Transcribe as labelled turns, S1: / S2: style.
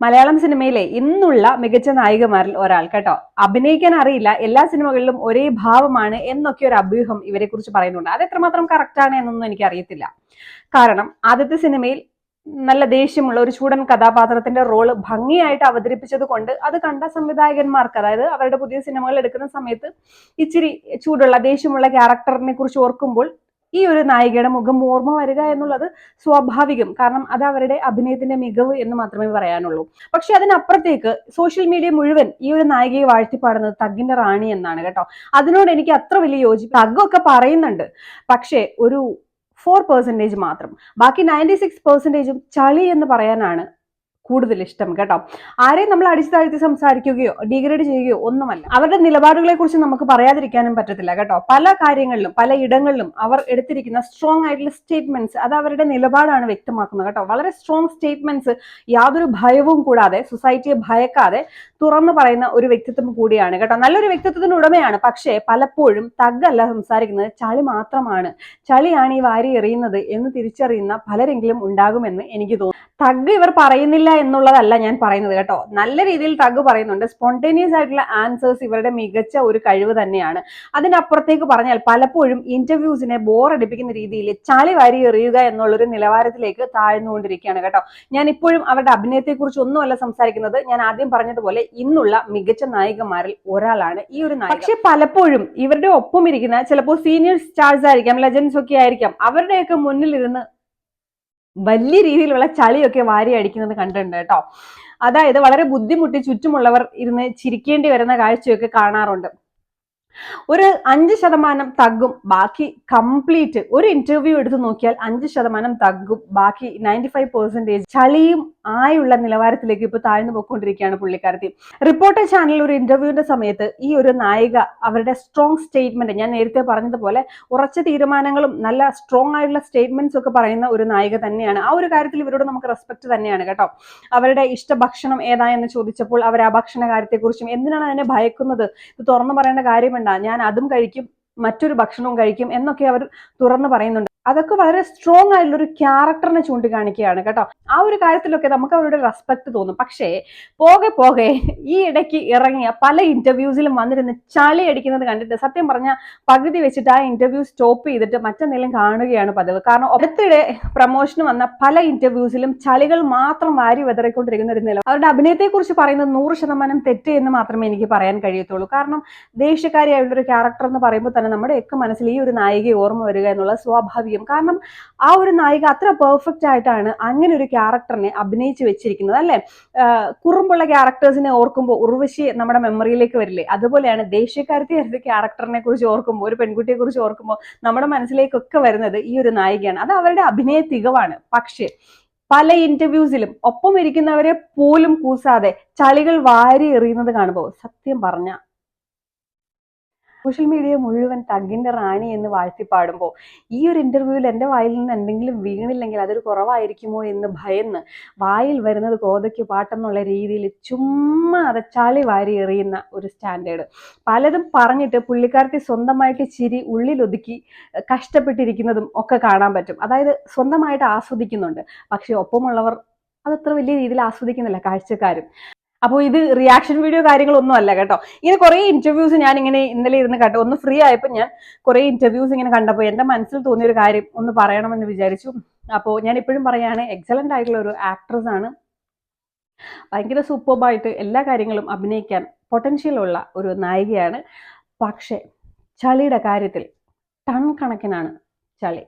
S1: മലയാളം സിനിമയിലെ ഇന്നുള്ള മികച്ച നായികമാരിൽ ഒരാൾ കേട്ടോ. അഭിനയിക്കാൻ അറിയില്ല എല്ലാ സിനിമകളിലും ഒരേ ഭാവമാണ് എന്നൊക്കെ ഒരു അഭ്യൂഹം ഇവരെ കുറിച്ച് പറയുന്നുണ്ട്. അത് എത്രമാത്രം കറക്റ്റ് ആണ് എന്നൊന്നും എനിക്ക് അറിയത്തില്ല കാരണം ആദ്യത്തെ സിനിമയിൽ നല്ല ദേഷ്യമുള്ള ഒരു ചൂടൻ കഥാപാത്രത്തിന്റെ റോൾ ഭംഗിയായിട്ട് അവതരിപ്പിച്ചത് കൊണ്ട് അത് കണ്ട സംവിധായകന്മാർക്ക് അതായത് അവരുടെ പുതിയ സിനിമകൾ എടുക്കുന്ന സമയത്ത് ഇച്ചിരി ചൂടുള്ള ദേഷ്യമുള്ള ക്യാരക്ടറിനെ കുറിച്ച് ഓർക്കുമ്പോൾ ഈ ഒരു നായികയുടെ മുഖം ഓർമ്മ വരിക എന്നുള്ളത് സ്വാഭാവികം. കാരണം അത് അവരുടെ അഭിനയത്തിന്റെ മികവ് എന്ന് മാത്രമേ പറയാനുള്ളൂ. പക്ഷെ അതിനപ്പുറത്തേക്ക് സോഷ്യൽ മീഡിയ മുഴുവൻ ഈ ഒരു നായികയെ വാഴ്ത്തിപ്പാടുന്നത് തഗ്ഗിന്റെ റാണി എന്നാണ് കേട്ടോ. അതിനോട് എനിക്ക് അത്ര വലിയ യോജിപ്പ് തഗ്ഗൊക്കെ പറയുന്നുണ്ട്. പക്ഷെ ഒരു ഫോർ പെർസെന്റേജ് മാത്രം. ബാക്കി നയന്റി സിക്സ് പെർസെന്റേജും ചളി എന്ന് പറയാനാണ് കൂടുതൽ ഇഷ്ടം കേട്ടോ. ആരെയും നമ്മൾ അടിച്ചു താഴ്ത്തി സംസാരിക്കുകയോ ഡിഗ്രേഡ് ചെയ്യുകയോ ഒന്നുമല്ല. അവരുടെ നിലപാടുകളെ കുറിച്ച് നമുക്ക് പറയാതിരിക്കാനും പറ്റത്തില്ല കേട്ടോ. പല കാര്യങ്ങളിലും പല ഇടങ്ങളിലും അവർ എടുത്തിരിക്കുന്ന സ്ട്രോങ് ആയിട്ടുള്ള സ്റ്റേറ്റ്മെന്റ്സ് അത് അവരുടെ നിലപാടാണ് വ്യക്തമാക്കുന്നത് കേട്ടോ. വളരെ സ്ട്രോങ് സ്റ്റേറ്റ്മെന്റ്സ് യാതൊരു ഭയവും കൂടാതെ സൊസൈറ്റിയെ ഭയക്കാതെ തുറന്നു പറയുന്ന ഒരു വ്യക്തിത്വം കൂടിയാണ് കേട്ടോ. നല്ലൊരു വ്യക്തിത്വത്തിന് ഉടമയാണ് പക്ഷേ പലപ്പോഴും തഗ്ഗല്ല സംസാരിക്കുന്നത് ചളി മാത്രമാണ്. ചളിയാണ് ഈ വാരി എറിയുന്നത് എന്ന് തിരിച്ചറിയുന്ന പലരെങ്കിലും ഉണ്ടാകുമെന്ന് എനിക്ക് തോന്നുന്നു. തഗ് ഇവർ പറയുന്നില്ല എന്നുള്ളതല്ല ഞാൻ പറയുന്നത് കേട്ടോ. നല്ല രീതിയിൽ തഗ് പറയുന്നുണ്ട്. സ്പോണ്ടേനിയസ് ആയിട്ടുള്ള ആൻസേഴ്സ് ഇവരുടെ മികച്ച ഒരു കഴിവ് തന്നെയാണ്. അതിനപ്പുറത്തേക്ക് പറഞ്ഞാൽ പലപ്പോഴും ഇന്റർവ്യൂസിനെ ബോറടിപ്പിക്കുന്ന രീതിയിൽ ചളി വാരി എറിയുക എന്നുള്ളൊരു നിലവാരത്തിലേക്ക് താഴ്ന്നുകൊണ്ടിരിക്കുകയാണ് കേട്ടോ. ഞാൻ ഇപ്പോഴും അവരുടെ അഭിനയത്തെക്കുറിച്ച് ഒന്നുമല്ല സംസാരിക്കുന്നത്. ഞാൻ ആദ്യം പറഞ്ഞതുപോലെ ഇന്നുള്ള മികച്ച നായികമാരിൽ ഒരാളാണ് ഈ ഒരു നായിക. പക്ഷെ പലപ്പോഴും ഇവരുടെ ഒപ്പം ഇരിക്കുന്ന ചിലപ്പോൾ സീനിയർ സ്റ്റാർസ് ആയിരിക്കാം ലെജൻസ് ഒക്കെ ആയിരിക്കാം അവരുടെയൊക്കെ മുന്നിലിരുന്ന് വലിയ രീതിയിലുള്ള ചളിയൊക്കെ വാരി അടിക്കുന്നത് കണ്ടിട്ടുണ്ട് കേട്ടോ. അതായത് വളരെ ബുദ്ധിമുട്ടി ചുറ്റുമുള്ളവർ ഇരുന്ന് ചിരിക്കേണ്ടി വരുന്ന കാഴ്ചയൊക്കെ കാണാറുണ്ട്. ഒരു അഞ്ച് ശതമാനം തഗ്ഗും ബാക്കി കംപ്ലീറ്റ് ഒരു ഇന്റർവ്യൂ എടുത്ത് നോക്കിയാൽ അഞ്ച് ശതമാനം തഗ്ഗും ബാക്കി നയന്റി ഫൈവ് പെർസെന്റേജ് ചളിയും ആയുള്ള നിലവാരത്തിലേക്ക് ഇപ്പൊ താഴ്ന്നു പോയിക്കൊണ്ടിരിക്കുകയാണ് പുള്ളിക്കാരത്തി. റിപ്പോർട്ടർ ചാനലിൽ ഒരു ഇന്റർവ്യൂവിന്റെ സമയത്ത് ഈ ഒരു നായിക അവരുടെ സ്ട്രോങ് സ്റ്റേറ്റ്മെന്റ് ഞാൻ നേരത്തെ പറഞ്ഞതുപോലെ ഉറച്ച തീരുമാനങ്ങളും നല്ല സ്ട്രോങ് ആയിട്ടുള്ള സ്റ്റേറ്റ്മെന്റ്സ് ഒക്കെ പറയുന്ന ഒരു നായിക തന്നെയാണ്. ആ ഒരു കാര്യത്തിൽ ഇവരോട് നമുക്ക് റെസ്പെക്ട് തന്നെയാണ് കേട്ടോ. അവരുടെ ഇഷ്ട ഭക്ഷണം ഏതാ എന്ന് ചോദിച്ചപ്പോൾ അവർ ആ ഭക്ഷണ കാര്യത്തെക്കുറിച്ചും എന്തിനാണ് അതിനെ ഭയക്കുന്നത്? ഇത് തുറന്നു പറയേണ്ട കാര്യമുണ്ട? ഞാൻ അതും കഴിക്കും മറ്റൊരു ഭക്ഷണവും കഴിക്കും എന്നൊക്കെ അവർ തുറന്നു പറയുന്നുണ്ട്. അതൊക്കെ വളരെ സ്ട്രോങ് ആയിട്ടുള്ള ഒരു ക്യാരക്ടറിനെ ചൂണ്ടിക്കാണിക്കുകയാണ് കേട്ടോ. ആ ഒരു കാര്യത്തിലൊക്കെ നമുക്ക് അവരുടെ റെസ്പെക്ട് തോന്നും. പക്ഷേ പോകെ പോകെ ഈ ഇടയ്ക്ക് ഇറങ്ങിയ പല ഇന്റർവ്യൂസിലും വന്നിരുന്ന് ചളി അടിക്കുന്നത് കണ്ടിട്ട് സത്യം പറഞ്ഞാൽ പകുതി വെച്ചിട്ട് ആ ഇന്റർവ്യൂ സ്റ്റോപ്പ് ചെയ്തിട്ട് മറ്റെന്തെങ്കിലും കാണുകയാണ് പതിവ്. കാരണം അടുത്തിടെ പ്രൊമോഷന് വന്ന പല ഇന്റർവ്യൂസിലും ചളികൾ മാത്രം വാരി വെതറിക്കൊണ്ടിരിക്കുന്ന ഒരു നില അവരുടെ അഭിനയത്തെക്കുറിച്ച് പറയുന്നത് നൂറ് ശതമാനം തെറ്റ് എന്ന് മാത്രമേ എനിക്ക് പറയാൻ കഴിയത്തുള്ളൂ. കാരണം ദേഷ്യക്കാരിയായുള്ള ഒരു ക്യാരക്ടർ എന്ന് പറയുമ്പോൾ തന്നെ നമ്മുടെയൊക്കെ മനസ്സിൽ ഈ ഒരു നായികയെ ഓർമ്മ വരിക എന്നുള്ള സ്വാഭാവികം കാരണം ആ ഒരു നായിക അത്ര പെർഫെക്റ്റ് ആയിട്ടാണ് അങ്ങനെ ഒരു ക്യാരക്ടറിനെ അഭിനയിച്ച് വെച്ചിരിക്കുന്നത് അല്ലെ? കുറുമ്പുള്ള ക്യാരക്ടേഴ്സിനെ ഓർക്കുമ്പോൾ ഉർവശി നമ്മുടെ മെമ്മറിയിലേക്ക് വരില്ലേ? അതുപോലെയാണ് ദേശീയക്കാരത്തെ ഒരു ക്യാരക്ടറിനെ കുറിച്ച് ഓർക്കുമ്പോൾ ഒരു പെൺകുട്ടിയെ കുറിച്ച് ഓർക്കുമ്പോൾ നമ്മുടെ മനസ്സിലേക്കൊക്കെ വരുന്നത് ഈ ഒരു നായികയാണ്. അത് അവരുടെ അഭിനയ തികവാണ്. പക്ഷേ പല ഇന്റർവ്യൂസിലും ഒപ്പം ഇരിക്കുന്നവരെ പോലും കൂസാതെ ചളികൾ വാരി എറിയുന്നത് കാണുമ്പോൾ സത്യം പറഞ്ഞ സോഷ്യൽ മീഡിയ മുഴുവൻ തഗ്ഗിന്റെ റാണി എന്ന് വാഴ്ത്തി പാടുമ്പോൾ ഈ ഒരു ഇന്റർവ്യൂവിൽ എന്റെ വായിൽ നിന്ന് എന്തെങ്കിലും വീണില്ലെങ്കിൽ അതൊരു കുറവായിരിക്കുമോ എന്ന് ഭയന്ന് വായിൽ വരുന്നത് കോതയ്ക്ക് പാട്ടെന്നുള്ള രീതിയിൽ ചുമ്മാ അതച്ചാളി ചളി വാരി എറിയുന്ന ഒരു സ്റ്റാൻഡേർഡ്. പലതും പറഞ്ഞിട്ട് പുള്ളിക്കാരത്തി സ്വന്തമായിട്ട് ചിരി ഉള്ളിലൊതുക്കി കഷ്ടപ്പെട്ടിരിക്കുന്നതും ഒക്കെ കാണാൻ പറ്റും. അതായത് സ്വന്തമായിട്ട് ആസ്വദിക്കുന്നുണ്ട്. പക്ഷേ ഒപ്പമുള്ളവർ അതത്ര വലിയ രീതിയിൽ ആസ്വദിക്കുന്നില്ല കാഴ്ചക്കാരും. അപ്പോൾ ഇത് റിയാക്ഷൻ വീഡിയോ കാര്യങ്ങളൊന്നും അല്ല കേട്ടോ. ഇങ്ങനെ കുറേ ഇന്റർവ്യൂസ് ഞാൻ ഇങ്ങനെ ഇന്നലെ ഇരുന്ന് കേട്ടോ ഒന്ന് ഫ്രീ ആയപ്പോൾ ഞാൻ കുറേ ഇന്റർവ്യൂസ് ഇങ്ങനെ കണ്ടപ്പോൾ എന്റെ മനസ്സിൽ തോന്നിയൊരു കാര്യം ഒന്ന് പറയണമെന്ന് വിചാരിച്ചു. അപ്പോൾ ഞാൻ ഇപ്പോഴും പറയാണ് എക്സലന്റ് ആയിട്ടുള്ള ഒരു ആക്ട്രസ് ആണ്. ഭയങ്കര സൂപ്പർബായിട്ട് എല്ലാ കാര്യങ്ങളും അഭിനയിക്കാൻ പൊട്ടൻഷ്യൽ ഉള്ള ഒരു നായികയാണ്. പക്ഷേ ചളിയുടെ കാര്യത്തിൽ ടൺ കണക്കിനാണ് ചളി.